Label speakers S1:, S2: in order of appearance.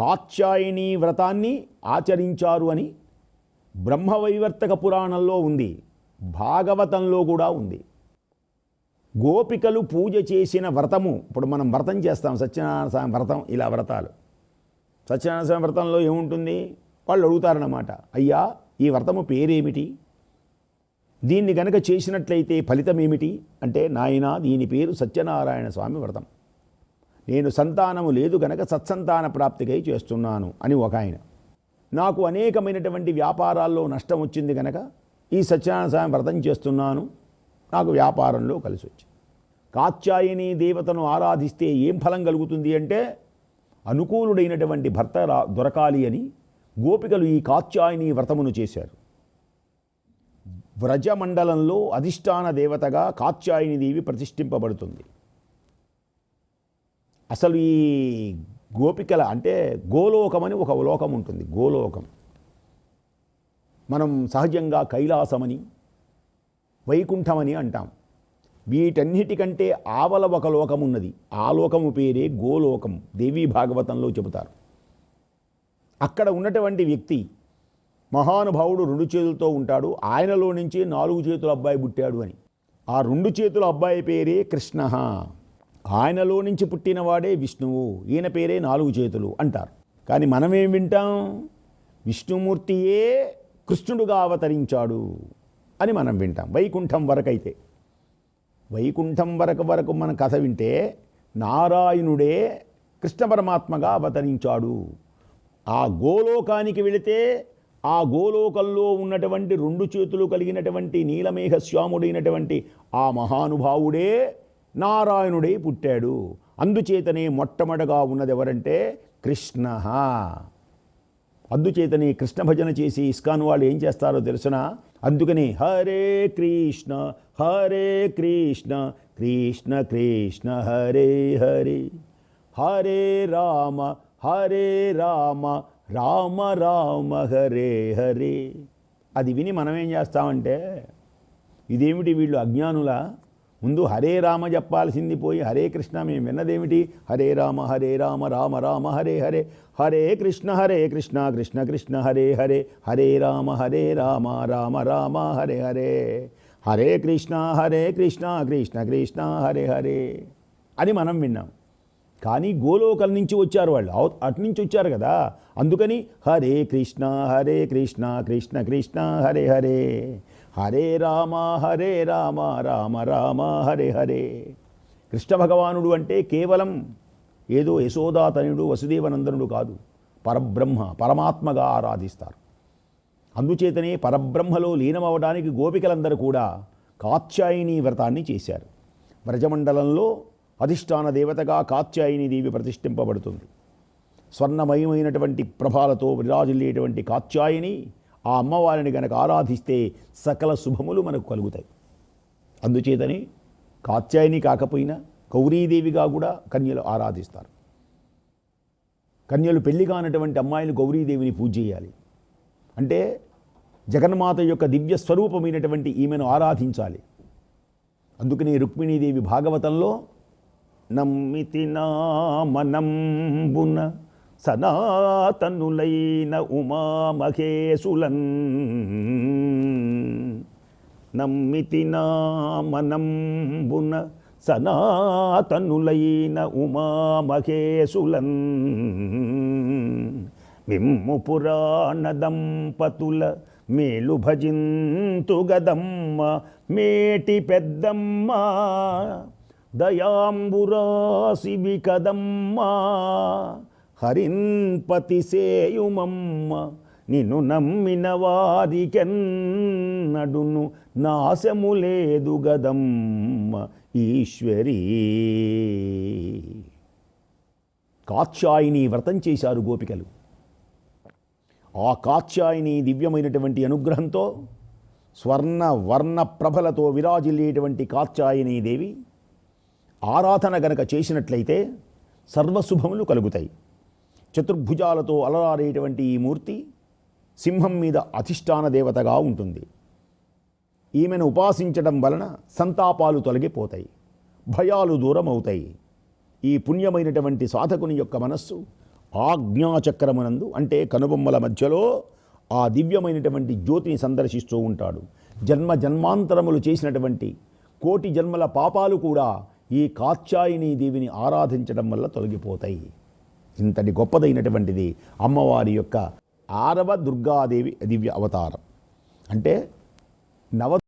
S1: కాత్యాయని వ్రతాన్ని ఆచరించారు అని బ్రహ్మవైవర్తక పురాణంలో ఉంది. భాగవతంలో కూడా ఉంది. గోపికలు పూజ చేసిన వ్రతము ఇప్పుడు మనం వ్రతం చేస్తాం సత్యనారాయణ స్వామి వ్రతం ఇలా వ్రతాలు. సత్యనారాయణ స్వామి వ్రతంలో ఏముంటుంది? వాళ్ళు అడుగుతారన్నమాట అయ్యా ఈ వ్రతము పేరేమిటి? దీన్ని గనక చేసినట్లయితే ఫలితం ఏమిటి అంటే నాయన దీని పేరు సత్యనారాయణ స్వామి వ్రతం. నేను సంతానము లేదు గనక సత్సంతాన ప్రాప్తికై చేస్తున్నాను అని ఒక ఆయన. నాకు అనేకమైనటువంటి వ్యాపారాల్లో నష్టం వచ్చింది కనుక ఈ సత్యనారాయణ స్వామి వ్రతం చేస్తున్నాను. నాకు వ్యాపారంలో కలిసి వచ్చింది. కాత్యాయని దేవతను ఆరాధిస్తే ఏం ఫలం కలుగుతుంది అంటే అనుకూలుడైనటువంటి భర్త రా దొరకాలి అని గోపికలు ఈ కాత్యాయని వ్రతమును చేశారు. వ్రజమండలంలో అధిష్టాన దేవతగా కాత్యాయని దేవి ప్రతిష్ఠింపబడుతుంది. అసలు ఈ గోపికల అంటే గోలోకం అని ఒక లోకం ఉంటుంది గోలోకం. మనం సహజంగా కైలాసమని వైకుంఠమని అంటాం. వీటన్నిటికంటే ఆవల ఒక లోకం ఉన్నది ఆ లోకము పేరే గోలోకం దేవీ భాగవతంలో చెబుతారు. అక్కడ ఉన్నటువంటి వ్యక్తి మహానుభావుడు రెండు చేతులతో ఉంటాడు ఆయనలో నుంచి నాలుగు చేతుల అబ్బాయి పుట్టాడు అని. ఆ రెండు చేతుల అబ్బాయి పేరే కృష్ణ. ఆయనలో నుంచి పుట్టినవాడే విష్ణువు. ఈయన పేరే నాలుగు చేతులు అంటారు. కానీ మనమేం వింటాం? విష్ణుమూర్తియే కృష్ణుడుగా అవతరించాడు అని మనం వింటాం. వైకుంఠం వరకైతే. వైకుంఠం వరకు వరకు మన కథ వింటే నారాయణుడే కృష్ణ పరమాత్మగా అవతరించాడు. ఆ గోలోకానికి వెళితే ఆ గోలోకంలో ఉన్నటువంటి రెండు చేతులు కలిగినటువంటి నీలమేఘ శ్యాముడైనటువంటి ఆ మహానుభావుడే నారాయణుడే పుట్టాడు. అందుచేతనే మొట్టమొదగా ఉన్నది ఎవరంటే కృష్ణ. అందుచేతనే కృష్ణ భజన చేసి ఇస్కాన్ వాళ్ళు ఏం చేస్తారో తెలుసిన? అందుకని హరే కృష్ణ హరే కృష్ణ కృష్ణ కృష్ణ హరే హరే. హరే రామ హరే రామ రామ రామ హరే హరే. అది విని మనం ఏం చేస్తామంటే ఇదేమిటి వీళ్ళు అజ్ఞానుల? ముందు హరే రామ చెప్పాల్సింది పోయి హరే కృష్ణ మేము విన్నదేమిటి? హరే రామ హరే రామ రామ రామ హరే హరే. హరే కృష్ణ హరే కృష్ణ కృష్ణ కృష్ణ హరే హరే. హరే రామ హరే రామ రామ రామ హరే హరే. హరే కృష్ణ హరే కృష్ణ కృష్ణ కృష్ణ హరే హరే అని మనం విన్నాం. కానీ గోలోకల నుంచి వచ్చారు వాళ్ళు. అటు నుంచి వచ్చారు కదా. అందుకని హరే కృష్ణ హరే కృష్ణ కృష్ణ కృష్ణ హరే హరే. హరే రామ హరే రామ రామ రామ హరే హరే. కృష్ణ భగవానుడు అంటే కేవలం ఏదో యశోదాతనుడు వసుదేవనందనుడు కాదు. పరబ్రహ్మ పరమాత్మగా ఆరాధిస్తారు. అందుచేతనే పరబ్రహ్మలో లీనమవడానికి గోపికలందరూ కూడా కాత్యాయని వ్రతాన్ని చేశారు. వ్రజమండలంలో అధిష్టాన దేవతగా కాత్యాయని దేవి ప్రతిష్ఠింపబడుతుంది. స్వర్ణమయమైనటువంటి ప్రభాలతో విరాజిల్లేటువంటి కాత్యాయని ఆ అమ్మవారిని గనక ఆరాధిస్తే సకల శుభములు మనకు కలుగుతాయి. అందుచేతని కాత్యాయని కాకపోయినా గౌరీదేవిగా కూడా కన్యలు ఆరాధిస్తారు. కన్యలు పెళ్ళి కానటువంటి అమ్మాయిలు గౌరీదేవిని పూజ చేయాలి. అంటే జగన్మాత యొక్క దివ్య స్వరూపమైనటువంటి ఈమెను ఆరాధించాలి. అందుకని రుక్మిణీదేవి భాగవతంలో నమ్మితి నా మనంబున సనాతనులైన ఉమామహేశులన్ నమ్మితి నామనంబున సనాతనులైన ఉమామహేశులన్ మిమ్ము పురాణ దంపతుల మేలు భజింతు గదమ్మ మేటి పెద్దమ్మ దయాంబురాశివి కదమ్మా. హరింపతి సేయుమమ్మ నిన్ను నమ్మిన వారికెన్నడును నాశము లేదు గదమ్మ ఈశ్వరీ. కాత్యాయిని వ్రతం చేశారు గోపికలు. ఆ కాత్యాయిని దివ్యమైనటువంటి అనుగ్రహంతో స్వర్ణ వర్ణ ప్రభలతో విరాజిల్లేటువంటి కాత్యాయిని దేవి ఆరాధన గనక చేసినట్లయితే సర్వశుభములు కలుగుతాయి. చతుర్భుజాలతో అలరారేటువంటి ఈ మూర్తి సింహం మీద అధిష్టాన దేవతగా ఉంటుంది. ఈమెను ఉపాసించడం వలన సంతాపాలు తొలగిపోతాయి భయాలు దూరం అవుతాయి ఈ పుణ్యమైనటువంటి సాధకుని యొక్క మనస్సు ఆజ్ఞాచక్రమునందు అంటే కనుబొమ్మల మధ్యలో ఆ దివ్యమైనటువంటి జ్యోతిని సందర్శిస్తూ ఉంటాడు. జన్మ జన్మాంతరములు చేసినటువంటి కోటి జన్మల పాపాలు కూడా ఈ కాత్యాయిని దేవిని ఆరాధించడం వల్ల తొలగిపోతాయి. ఇంతటి గొప్పదైనటువంటిది అమ్మవారి యొక్క ఆరవ దుర్గాదేవి దివ్య అవతారం. అంటే నవ